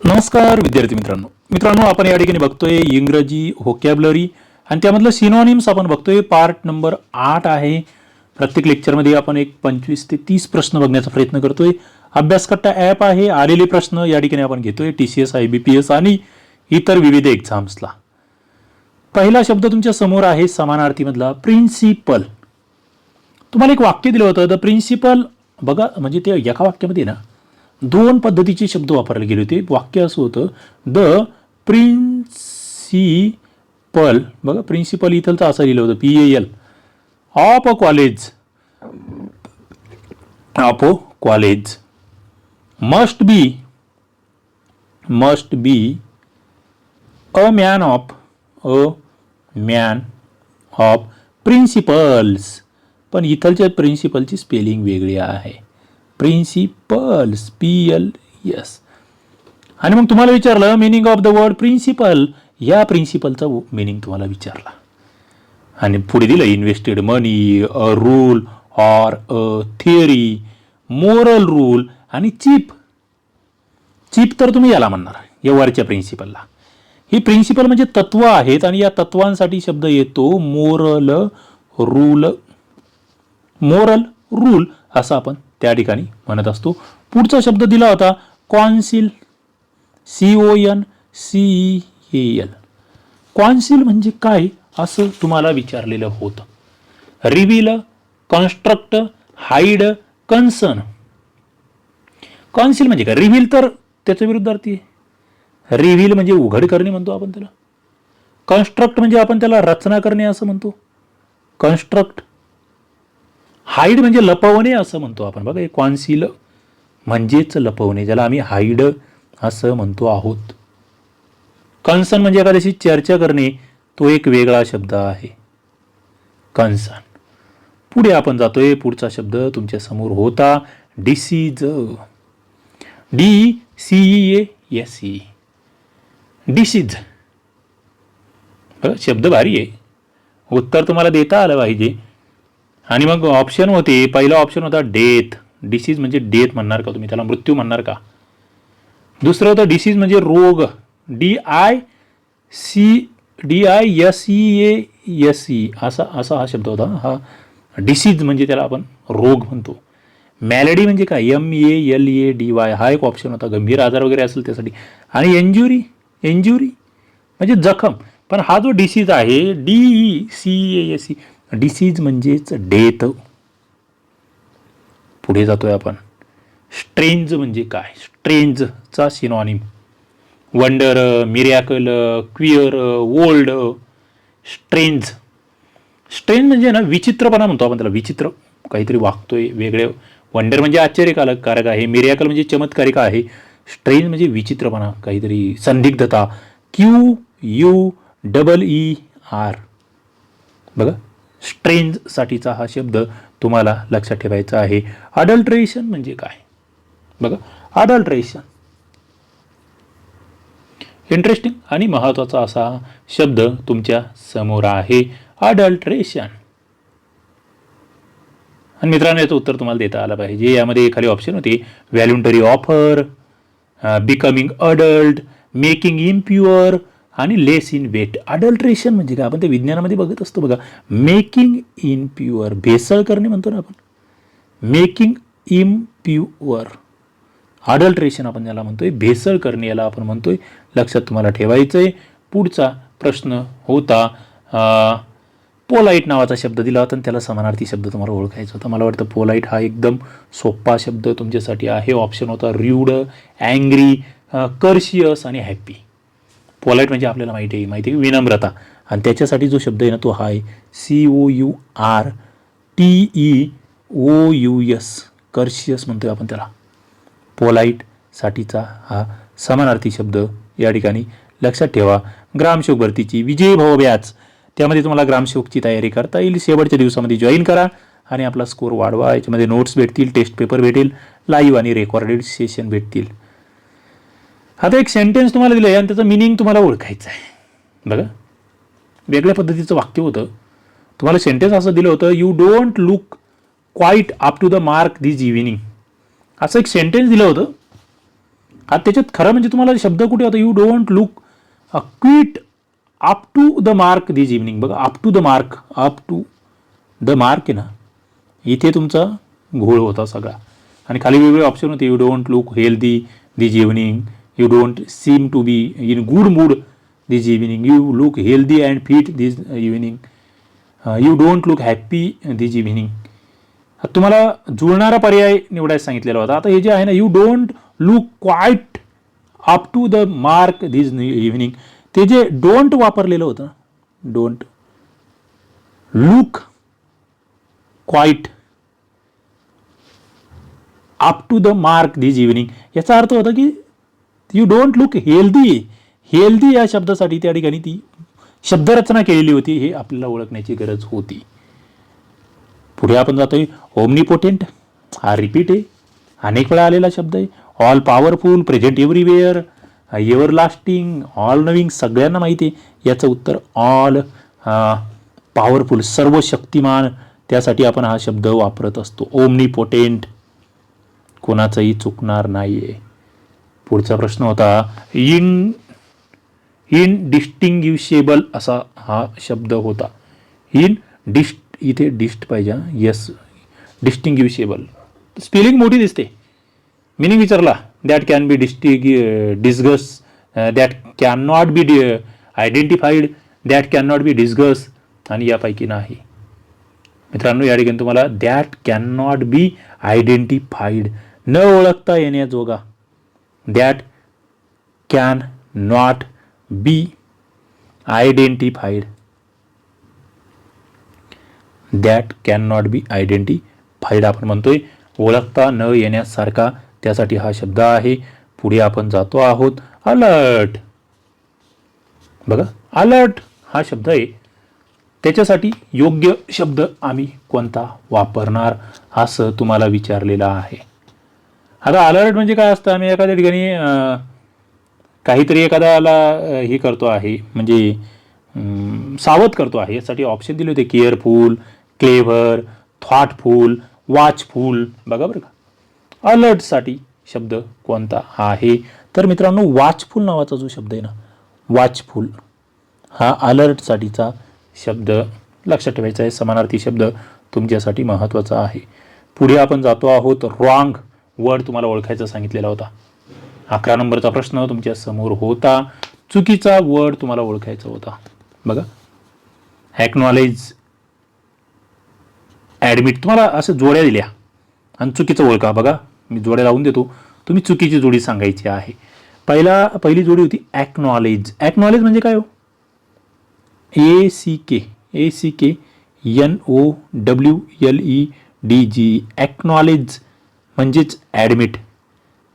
नमस्कार विद्यार्थी मित्रांनो. मित्रांनो आपण या ठिकाणी बघतोय इंग्रजी व्होकॅबलरी आणि त्यामधलं सिनॉनिम्स आपण बघतोय. पार्ट नंबर आठ आहे. प्रत्येक लेक्चरमध्ये आपण एक पंचवीस ते तीस प्रश्न बघण्याचा प्रयत्न करतोय. अभ्यासकट्टा ॲप आहे. आलेले प्रश्न या ठिकाणी आपण घेतोय. T C S I B P S आणि इतर विविध एक्झाम्सला पहिला शब्द तुमच्यासमोर आहे समानार्थीमधला प्रिन्सिपल तुम्हाला एक वाक्य दिलं होतं. द प्रिन्सिपल बघा म्हणजे ते एका वाक्यामध्ये ना दोन पद्धतीचे शब्द वापरले गेले होते. वाक्य असं होतं द प्रिन्सिपल बघा प्रिन्सिपल इथलचं असं लिहिलं होतं P A L of a college. Of a college. Must be. Must be. A man of. A man of principles. पण इथलच्या प्रिन्सिपलची स्पेलिंग वेगळी आहे. प्रिन्सिपल्स पी एल एस आणि मग तुम्हाला विचारलं meaning of the word principal या प्रिन्सिपलचा मिनिंग तुम्हाला विचारला. आणि पुढे दिलं invested money a rule or a theory moral rule आणि चीप चीप तर तुम्ही याला म्हणणार या वरच्या प्रिन्सिपलला ही प्रिन्सिपल म्हणजे तत्व आहेत आणि या तत्वांसाठी शब्द येतो मोरल रूल मोरल रूल असं आपण त्या ठिकाणी म्हणत असतो. पुढचा शब्द दिला होता conceal C O N C A L. Conceal म्हणजे काय असं तुम्हाला विचारलेलं होतं. Reveal construct hide concern conceal म्हणजे काय? रिव्हिल तर त्याच्या विरुद्धार्थी आहे. रिव्हिल म्हणजे उघड करणे म्हणतो आपण त्याला. कन्स्ट्रक्ट म्हणजे आपण त्याला रचना करणे असं म्हणतो. कन्स्ट्रक्ट हाईड म्हणजे लपवणे असं म्हणतो आपण. बघा हे कॉन्सिल म्हणजेच लपवणे ज्याला आम्ही हाईड असं म्हणतो आहोत. कन्सर्न म्हणजे एखाद्याशी चर्चा करणे तो एक वेगळा शब्द आहे. कन्सर्न पुढे आपण जातोय पुढचा शब्द तुमच्यासमोर होता disease. D C A S E. Disease. शब्द भारी आहे. उत्तर तुम्हाला देता आलं पाहिजे. आणि मग ऑप्शन होते पहिला ऑप्शन होता डेथ डिसीज म्हणजे डेथ म्हणणार का तुम्ही? त्याला मृत्यू म्हणणार का? दुसरं होतं डिसीज म्हणजे रोग. D I C D I S E A S E असा असा हा शब्द होता. हा डिसीज म्हणजे त्याला आपण रोग म्हणतो. मॅलडी म्हणजे काय? M A L A D Y हा एक ऑप्शन होता. गंभीर आजार वगैरे असेल त्यासाठी. आणि एन्ज्युरी एन्ज्युरी म्हणजे जखम. पण हा जो डिसीज आहे D E C A S E disease म्हणजेच डेथ पुढे जातोय आपण. स्ट्रेंज म्हणजे काय? स्ट्रेंजचा synonym wonder miracle queer old strange strange म्हणजे ना विचित्रपणा म्हणतो आपण त्याला. विचित्र काहीतरी वागतोय वेगळे. वंडर म्हणजे आश्चर्यकारक आहे. मिरॅकल म्हणजे चमत्कारिक आहे. स्ट्रेंज म्हणजे विचित्रपणा काहीतरी संदिग्धता. Q U double E R बघा. स्ट्रेंजसाठीचा हा शब्द तुम्हाला लक्षात ठेवायचा आहे. अडल्ट्रेशन म्हणजे काय? बघा अडल्ट्रेशन इंटरेस्टिंग आणि महत्त्वाचा असा शब्द तुमच्यासमोर आहे. अडल्ट्रेशन आणि मित्रांनो याचं उत्तर तुम्हाला देता आलं पाहिजे. यामध्ये खाली ऑप्शन होते. Voluntary offer becoming adult making impure आणि लेस इन वेट अडल्ट्रेशन म्हणजे काय? आपण ते विज्ञानामध्ये बघत असतो बघा. मेकिंग इन प्युअर भेसळ करणे म्हणतो ना आपण. मेकिंग इम्प्युअर अडल्ट्रेशन आपण याला म्हणतोय भेसळ करणे याला आपण म्हणतोय. लक्षात तुम्हाला ठेवायचं आहे पुढचा प्रश्न होता पोलाईट नावाचा शब्द दिला होता आणि त्याला समानार्थी शब्द तुम्हाला ओळखायचा होता. मला वाटतं पोलाईट हा एकदम सोपा शब्द तुमच्यासाठी आहे. ऑप्शन होता र्यूड अँग्री कर्शियस आणि हॅप्पी पोलाईट म्हणजे आपल्याला माहिती आहे माहिती आहे विनम्रता. आणि त्याच्यासाठी जो शब्द आहे ना तो हा आहे C O U R T E O U S courteous म्हणतोय आपण त्याला. पोलाईटसाठीचा हा समानार्थी शब्द या ठिकाणी लक्षात ठेवा. ग्रामसेवक भरतीची विजय भाव व्याज. त्यामध्ये तुम्हाला ग्रामसेवकची तयारी करता येईल. शेवटच्या दिवसामध्ये जॉईन करा आणि आपला स्कोर वाढवा. याच्यामध्ये नोट्स भेटतील टेस्ट पेपर भेटेल लाईव्ह आणि रेकॉर्डेड सेशन भेटतील. आता एक सेंटेन्स तुम्हाला दिलं आहे आणि त्याचं मिनिंग तुम्हाला ओळखायचं आहे. बघा. वेगळ्या पद्धतीचं वाक्य होतं. तुम्हाला सेंटेन्स असं दिलं होतं you don't look quite up to the mark this evening असं एक सेंटेन्स दिलं होतं. आता त्याच्यात खरं म्हणजे तुम्हाला शब्द कुठे होता? You don't look quite up to the mark this evening बघा up to the mark up to the mark आहे ना? इथे तुमचा घोळ होता सगळा. आणि खाली वेगवेगळे ऑप्शन होते. You don't look healthy this evening you don't seem to be in good mood this evening you look healthy and fit this evening you don't look happy this evening तुम्हाला जुळणारा पर्याय निवडायला सांगितलेला होता. आता हे जे आहे ना you don't look quite up to the mark this evening ते जे डोंट वापरलेलं होतं don't look quite up to the mark this evening याचा अर्थ होता की you don't look healthy healthy या शब्दासाठी त्या ठिकाणी ती शब्दरचना केलेली होती. हे आपल्याला ओळखण्याची गरज होती. पुढे आपण जातोय. ओमनिपोटेंट हा रिपीट आहे. अनेक वेळा आलेला शब्द आहे. All powerful present everywhere everlasting all knowing सगळ्यांना माहिती आहे. याचं उत्तर ऑल पॉवरफुल सर्व शक्तिमान त्यासाठी आपण हा शब्द वापरत असतो. ओमनिपोटेंट कोणाचंही चुकणार नाही आहे पुढचा प्रश्न होता इन इनडिस्टिंग्विशेबल असा हा शब्द होता. इन डिस्ट इथे डिस्ट पाहिजे यस डिस्टिंग्विशेबल स्पेलिंग मोठी दिसते. मिनिंग विचारला. That can be डिस्टिग disguised that can not be identified that can not be disguised आणि यापैकी नाही. मित्रांनो या ठिकाणी तुम्हाला that can not be identified न ओळखता येण्याजोगा that can not be identified that can not be identified आपण म्हणतोय. ओळखता न येण्यासारखा त्यासाठी हा शब्द आहे. पुढे आपण जातो आहोत. अलर्ट बघा अलर्ट हा शब्द आहे. त्याच्यासाठी योग्य शब्द आम्ही कोणता वापरणार? असं तुम्हाला विचारलेलं आहे. आता अलर्ट म्हणजे काय असतं? आम्ही एखाद्या ठिकाणी काहीतरी एखाद्याला हे करतो आहे. म्हणजे सावध करतो आहे. यासाठी ऑप्शन दिले होते. केअरफुल क्लेव्हर थॉटफुल वॉचफुल बघा बरं का. अलर्टसाठी शब्द कोणता आहे? तर मित्रांनो वॉचफुल नावाचा जो शब्द आहे ना वॉचफुल हा अलर्टसाठीचा शब्द लक्षात ठेवायचा आहे. समानार्थी शब्द तुमच्यासाठी महत्त्वाचा आहे. पुढे आपण जातो आहोत. रॉंग वर्ड तुम्हाला ओळखायचा सांगितलेला होता. अकरा नंबरचा प्रश्न तुमच्यासमोर होता. चुकीचा वर्ड तुम्हाला ओळखायचा होता. बघा. ॲक्नॉलेज ॲडमिट तुम्हाला असं जोड्या दिल्या. आणि चुकीचं ओळखा. बघा. मी जोड्या लावून देतो. तुम्ही चुकीची जोडी सांगायची आहे. पहिला पहिली जोडी होती ॲक्नॉलेज ॲक्नॉलेज म्हणजे काय हो? A C K A C K N O W L E D G acknowledge म्हणजेच ॲडमिट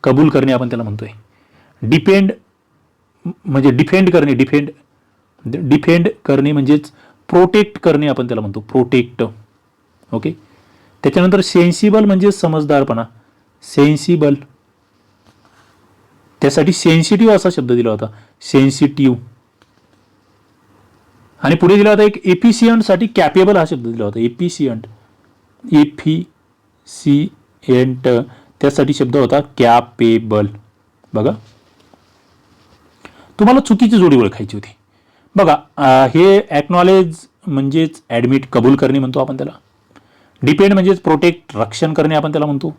कबूल करणे आपण त्याला म्हणतोय. डिपेंड म्हणजे डिफेंड करणे डिफेंड डिफेंड करणे म्हणजेच प्रोटेक्ट करणे आपण त्याला म्हणतो. प्रोटेक्ट ओके त्याच्यानंतर सेन्सिबल म्हणजे समजदारपणा. सेन्सिबल त्यासाठी सेन्सिटिव्ह असा शब्द दिला होता. सेन्सिटिव्ह आणि पुढे दिला होता एक एफिशियंटसाठी कॅपेबल हा शब्द दिला होता. एफिशियंट एंट त्यासाठी शब्द होता कॅपेबल बघा. तुम्हाला चुकीची जोडी ओळखायची होती. बघा हे ॲक्नॉलेज म्हणजेच ॲडमिट कबूल करणे म्हणतो आपण त्याला. डिपेंड म्हणजेच प्रोटेक्ट रक्षण करणे आपण त्याला म्हणतो.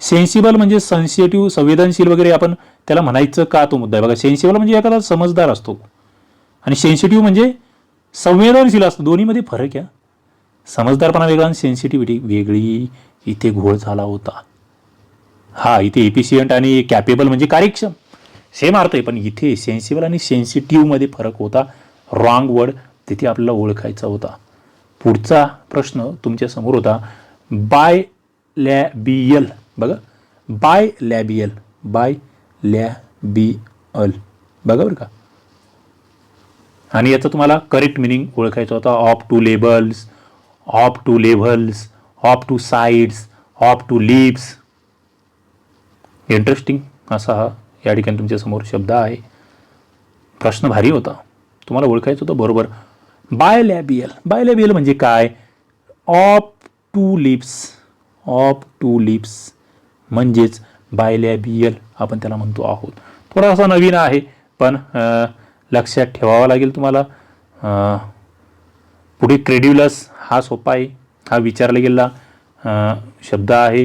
सेन्सिबल म्हणजे सेन्सिटिव्ह संवेदनशील वगैरे आपण त्याला म्हणायचं का तो मुद्दा आहे. बघा सेन्सिबल म्हणजे एखादा समजदार असतो. आणि सेन्सिटिव्ह म्हणजे संवेदनशील असतो. दोन्हीमध्ये फरक आहे. समजदारपणा वेगळा आणि सेन्सिटिव्हिटी वेगळी. इथे घोळ झाला होता. हा इथे एफिशियंट आणि कॅपेबल म्हणजे कार्यक्षम. सेम अर्थ आहे पण इथे सेन्सिबल आणि सेन्सिटिव्हमध्ये फरक होता. रॉंग वर्ड तिथे आपल्याला ओळखायचा होता. पुढचा प्रश्न तुमच्यासमोर होता. बाय लॅबियल बघा. बाय लॅबियल बाय लॅबिअल बघा बरं का. आणि याचं तुम्हाला करेक्ट मिनिंग ओळखायचं होता. Of two labels of two levels of two sides of two lips interesting असा हा या ठिकाणी तुमच्यासमोर शब्द आहे. प्रश्न भारी होता. तुम्हाला ओळखायचं होतं बरोबर. बाय लॅबियल बाय लॅबियल म्हणजे काय? Of two lips of two lips म्हणजेच बायलॅबियल आपण त्याला म्हणतो आहोत. थोडासा नवीन आहे पण लक्षात ठेवावा लागेल तुम्हाला. पुढे क्रेड्युलस हा सोपा आहे. हा विचारला गेलेला शब्द आहे.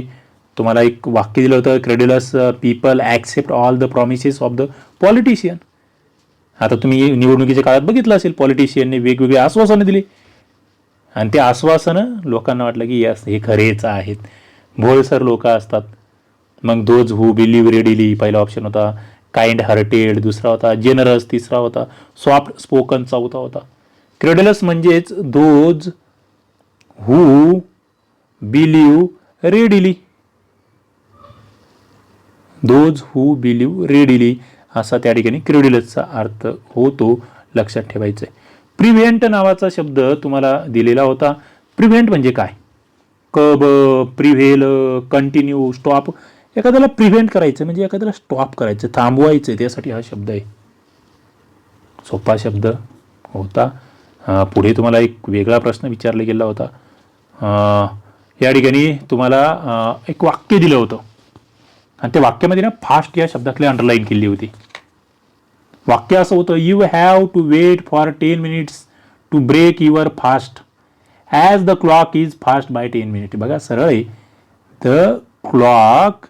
तुम्हाला एक वाक्य दिलं होतं credulous people accept all the promises of the politician आता तुम्ही निवडणुकीच्या काळात बघितलं असेल पॉलिटिशियनने वेगवेगळे आश्वासनं दिली. आणि ते आश्वासनं लोकांना वाटलं की यस हे खरेच आहेत. भोळसर लोक असतात. मग दोज हू बिलीव्ह रेडिली पहिला ऑप्शन होता. काइंड हार्टेड दुसरा होता. जेनरस तिसरा होता. सॉफ्ट स्पोकन चौथा होता. क्रेडलस म्हणजेच those who believe readily those who believe readily असा त्या ठिकाणी क्रेडिलसचा अर्थ होतो लक्षात ठेवायचं आहे प्रिव्हेंट नावाचा शब्द तुम्हाला दिलेला होता. प्रिव्हेंट म्हणजे काय? कब प्रिव्हेल कंटिन्यू स्टॉप एखाद्याला प्रिव्हेंट करायचं म्हणजे एखाद्याला स्टॉप करायचं थांबवायचं त्यासाठी हा शब्द आहे. सोपा शब्द होता. पुढे तुम्हाला एक वेगळा प्रश्न विचारला गेला होता. या ठिकाणी तुम्हाला एक वाक्य दिलं होतं. आणि त्या वाक्यामध्ये ना फास्ट या शब्दातली अंडरलाईन केली होती. वाक्य असं होतं you have to wait for ten minutes to break your fast as the clock is fast by ten minute बघा सरळ आहे. The clock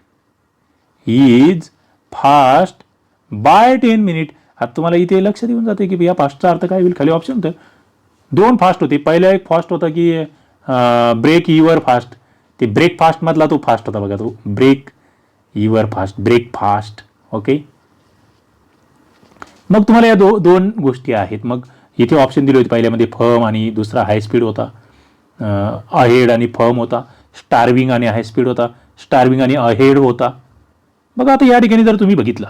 is fast by ten minute आता तुम्हाला इथे लक्षात येऊन जाते की या फास्टचा अर्थ काय होईल? खाली ऑप्शन होतं. दोन फास्ट होते. पहिला एक फास्ट होता की ब्रेक युअर फास्ट ते ब्रेकफास्टमधला तो फास्ट होता बघा तो. Break your fast breakfast okay मग तुम्हाला या दो दोन गोष्टी आहेत. मग इथे ऑप्शन दिले होते पहिल्यामध्ये फर्म आणि दुसरा हाय स्पीड होता. अहेड आणि फर्म होता. स्टार्विंग आणि हाय स्पीड होता. स्टार्विंग आणि अहेड होता. बघा आता या ठिकाणी जर तुम्ही बघितला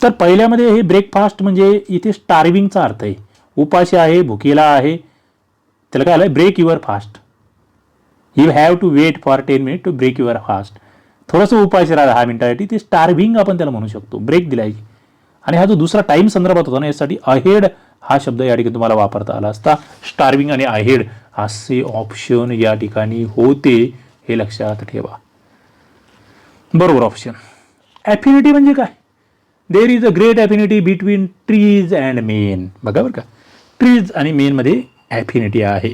तर पहिल्यामध्ये हे ब्रेकफास्ट म्हणजे इथे स्टार्विंगचा अर्थ आहे. उपाशी आहे भुकेला आहे त्याला काय आलं break your fast you have to wait for ten minute to break your fast थोडंसं उपाशी राहा दहा मिनिटासाठी. ते स्टार्विंग आपण त्याला म्हणू शकतो. ब्रेक दिलाय आणि हा जो दुसरा टाइम संदर्भात होता ना यासाठी अहेड हा शब्द या ठिकाणी तुम्हाला वापरता आला असता. स्टार्विंग आणि अहेड असे ऑप्शन या ठिकाणी होते. हे लक्षात ठेवा. बरोबर ऑप्शन ॲफिनिटी म्हणजे काय? There is a great affinity between trees and men बघा बरं का. ट्रीज आणि मेनमध्ये ॲफिनिटी आहे.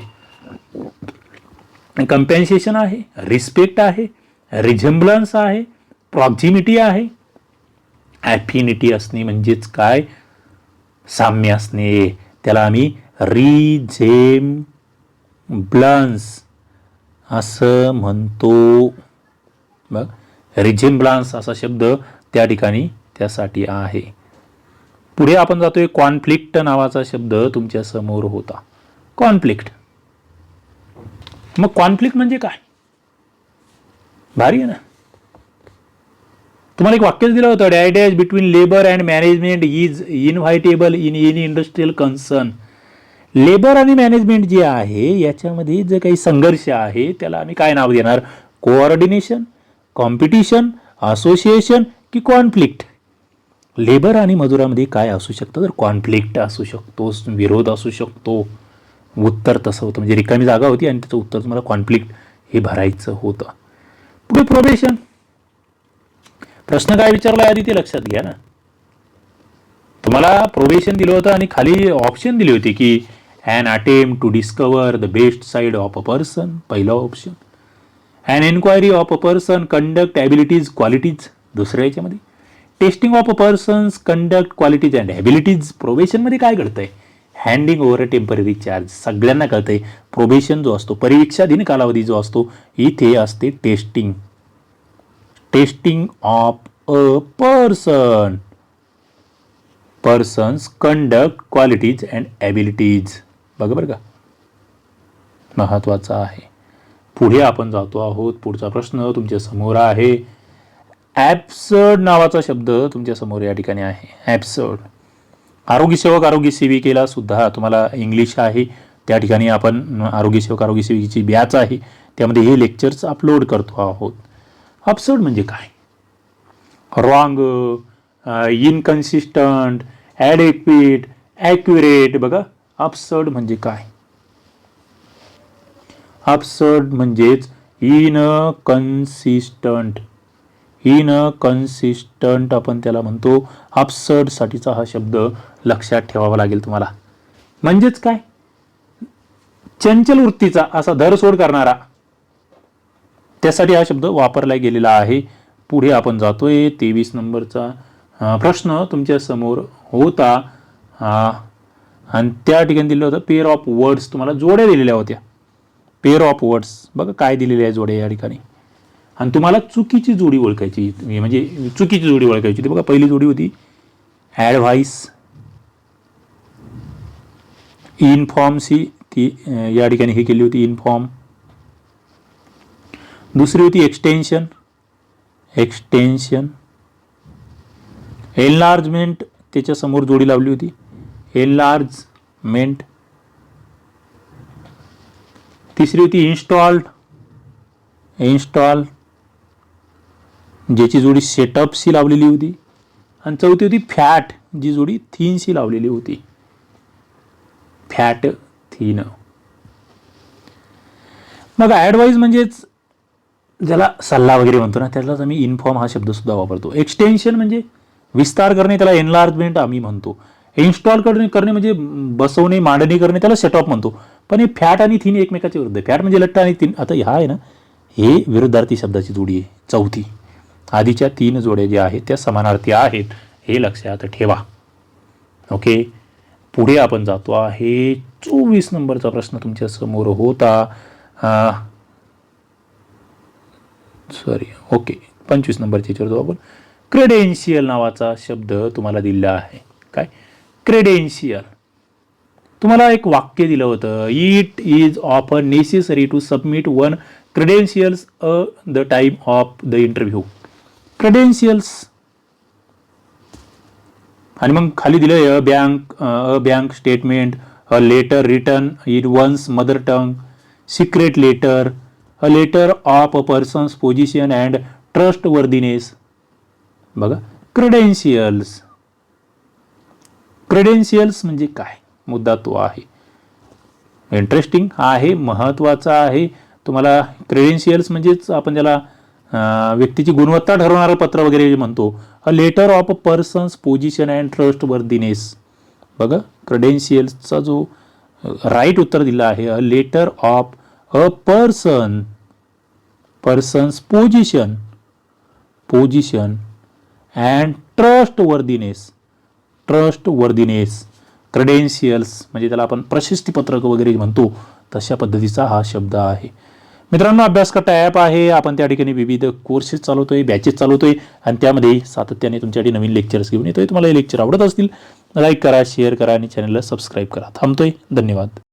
कम्पेन्सेशन आहे रिस्पेक्ट आहे रिझेम्बलन्स आहे प्रॉक्झिमिटी आहे. ॲफिनिटी असणे म्हणजेच काय? साम्य असणे. त्याला आम्ही रिझेम ब्लन्स असं म्हणतो. बघ रिझेम्ब्लान्स असा शब्द त्या ठिकाणी त्यासाठी आहे. पुढे आपण जातोय कॉन्फ्लिक्ट नावाचा शब्द तुमच्यासमोर होता. कॉन्फ्लिक्ट. मग कॉन्फ्लिक्ट म्हणजे काय? भारी आहे ना? तुम्हाला एक वाक्यच दिलं होतं डॅडॅज between labour and management is inevitable in any industrial concern labour आणि मॅनेजमेंट जे आहे याच्यामध्ये जे काही संघर्ष आहे त्याला आम्ही काय नाव देणार? कोऑर्डिनेशन कॉम्पिटिशन असोसिएशन की कॉन्फ्लिक्ट लेबर आणि मजुरामध्ये काय असू शकतं? तर कॉन्फ्लिक्ट असू शकतो विरोध असू शकतो. उत्तर तसं होतं. म्हणजे रिकामी जागा होती आणि त्याचं उत्तर तुम्हाला कॉन्फ्लिक्ट हे भरायचं होतं. पुढे प्रोबेशन प्रश्न काय विचारला आधी ते लक्षात घ्या ना. तुम्हाला प्रोबेशन दिलं होतं आणि खाली ऑप्शन दिली होती की an attempt to discover the best side of a person पहिला option an enquiry of a person conduct abilities qualities दुसऱ्या याच्यामध्ये. Testing of a person's conduct qualities and abilities प्रोबेशनमध्ये काय घडतंय? Handing over a temporary charge सगळ्यांना कळतंय. Probation जो असतो परीक्षाधीन कालावधी जो असतो इथे असते testing testing of a person person's conduct qualities and abilities बघा बरं का. महत्त्वाचा आहे. पुढे आपण जातो आहोत. पुढचा प्रश्न तुमच्यासमोर आहे. ॲप्सर्ड नावाचा शब्द तुमच्यासमोर या ठिकाणी आहे. ॲप्सर्ड आरोग्यसेवक आरोग्य सेविकेला सुद्धा तुम्हाला इंग्लिश आहे. त्या ठिकाणी आपण आरोग्यसेवक आरोग्य सेविकेची बॅच आहे. त्यामध्ये हे लेक्चर्स अपलोड करतो आहोत. अपसर्ड म्हणजे काय? रॉंग इनकन्सिस्टंट ॲडेक्विट ॲक्युरेट बघा. अपसर्ड म्हणजे काय? अपसर्ड म्हणजेच इनकन्सिस्टंट इन कन्सिस्टंट आपण त्याला म्हणतो अपसर्डसाठीचा हा शब्द लक्षात ठेवावा लागेल तुम्हाला. म्हणजेच काय? चंचल वृत्तीचा असा धरसोड करणारा. त्यासाठी हा शब्द वापरला गेलेला आहे. पुढे आपण जातोय. तेवीस नंबरचा प्रश्न तुमच्यासमोर होता. आणि त्या ठिकाणी दिलं होतं पेअर ऑफ वर्ड्स तुम्हाला जोड्या दिलेल्या होत्या. पेअर ऑफ वर्ड्स बघा काय दिलेले आहे जोड्या या ठिकाणी. आणि तुम्हाला चुकीची जोडी ओळखायची म्हणजे चुकीची जोडी ओळखायची होती. बघा पहिली जोडी होती. ॲडव्हाइस इनफॉर्मसी ती या ठिकाणी हे केली होती इनफॉर्म दुसरी होती एक्सटेन्शन एक्सटेन्शन एनलार्जमेंट त्याच्यासमोर जोडी लावली होती. एनलार्जमेंट तिसरी होती इन्स्टॉल्ड इन्स्टॉल ज्याची जोडी सेटअपशी लावलेली होती आणि चौथी होती फॅट जी जोडी थीनशी लावलेली होती. फॅट थीन मग ॲडवाईज म्हणजेच ज्याला सल्ला वगैरे म्हणतो ना त्यालाच आम्ही इन्फॉर्म हा शब्द सुद्धा वापरतो. एक्सटेन्शन म्हणजे विस्तार करणे त्याला एनलार्जमेंट आम्ही म्हणतो. इन्स्टॉल करणे करणे म्हणजे बसवणे मांडणी करणे त्याला सेटअप म्हणतो. पण हे फॅट आणि थीन एकमेकाच्या विरुद्ध फॅट म्हणजे लट्ट आणि थीन आता ह्या आहे ना हे विरुद्धार्थी शब्दाची जोडी आहे. चौथी. आधीच्या तीन जोड्या ज्या आहेत त्या समानार्थी आहेत. हे लक्षात ठेवा. ओके? पुढे आपण जातो आहे. चोवीस नंबरचा प्रश्न तुमच्यासमोर होता. Sorry okay. पंचवीस नंबरच्या याच्यावर जाऊ आपण. क्रेडेन्शियल नावाचा शब्द तुम्हाला दिलेला आहे. काय? क्रेडेन्शियल तुम्हाला एक वाक्य दिलं होतं. It is of a necessary to submit one credentials a the time of the interview credentials आणि मग खाली दिलं a bank a bank statement a letter written in one's mother tongue secret letter a letter of a person's position and trustworthiness बघा credentials credentials म्हणजे काय? मुद्दा तो आहे. इंटरेस्टिंग आहे महत्त्वाचा आहे. तुम्हाला क्रेडेन्शियल्स म्हणजेच आपण ज्याला व्यक्तीची गुणवत्ता ठरवणारं पत्र वगैरे जे म्हणतो a letter of a person's position and trustworthiness बघा क्रेडेन्शियल्सचा जो राईट उत्तर दिलं आहे a letter of a person person's position position and trustworthiness trustworthiness credentials म्हणजे त्याला आपण प्रशस्तीपत्रक वगैरे म्हणतो तशा पद्धतीचा हा शब्द आहे. मित्रांनो अभ्यास करता ॲप आहे. आपण त्या ठिकाणी विविध कोर्सेस चालवतोय बॅचेस चालवतोय आणि त्यामध्ये सातत्याने तुमच्यासाठी नवीन लेक्चर्स घेऊन येतोय. तुम्हाला हे लेक्चर आवडत असतील लाईक करा शेअर करा आणि चॅनलला सबस्क्राईब करा. थांबतोय. धन्यवाद.